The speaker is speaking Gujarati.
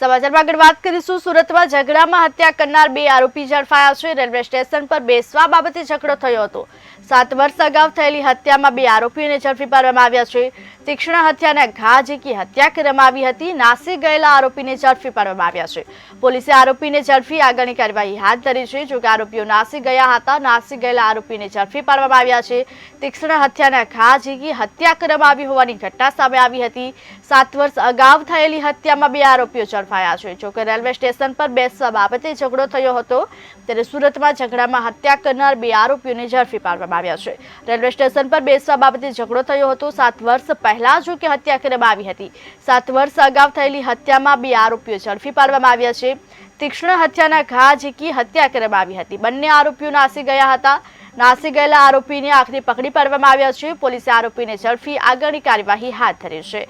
સમાચારમાં આગળ વાત કરીશું. સુરતમાં ઝઘડામાં હત્યા કરનાર બે આરોપી ઝડપાયા છે. રેલવે સ્ટેશન પર બેસવા બાબતે ઝઘડો થયો હતો. સાત વર્ષ અગાઉ થયેલી હત્યામાં બે આરોપીઓને ઝડપી પાડવામાં આવ્યા છે. તીક્ષ્ણ હત્યાના ઘા ઝીકી હત્યા કરવામાં આવી હતી. નાસી ગયેલા આરોપીને ઝડપી પાડવામાં આવ્યા છે. પોલીસે આરોપીને ઝડપી આગળની કાર્યવાહી હાથ ધરી છે. જોકે આરોપીઓ નાસી ગયા હતા, નાસી ગયેલા આરોપીને ઝડપી પાડવામાં આવ્યા છે. તીક્ષ્ણ હત્યાના ઘા ઝીકી હત્યા કરવામાં આવી હોવાની ઘટના સામે આવી હતી. સાત વર્ષ અગાઉ થયેલી હત્યામાં બે આરોપીઓ ઝડપાયા છે. જોકે રેલવે સ્ટેશન પર બેસવા બાબતે ઝઘડો થયો હતો, ત્યારે સુરતમાં ઝઘડામાં હત્યા કરનાર બે આરોપીઓને ઝડપી પાડવામાં આવ્યા છે. રેલવે સ્ટેશન પર બેસવા બાબતે ઝઘડો થયો હતો. સાત વર્ષ પહેલા જો કે હત્યા કરવામાં આવી હતી. સાત વર્ષ અગાઉ થયેલી હત્યામાં બે આરોપીઓ ઝડપી પાડવામાં આવ્યા છે. તીક્ષ્ણ હત્યાના ઘા ઝીકી હત્યા કરવામાં આવી હતી. બંને આરોપીઓ નાસી ગયા હતા. નાસી ગયેલા આરોપીને આખરી પકડી પાડવામાં આવ્યા છે. પોલીસે આરોપીને ઝડપી આગળની કાર્યવાહી હાથ ધરી છે.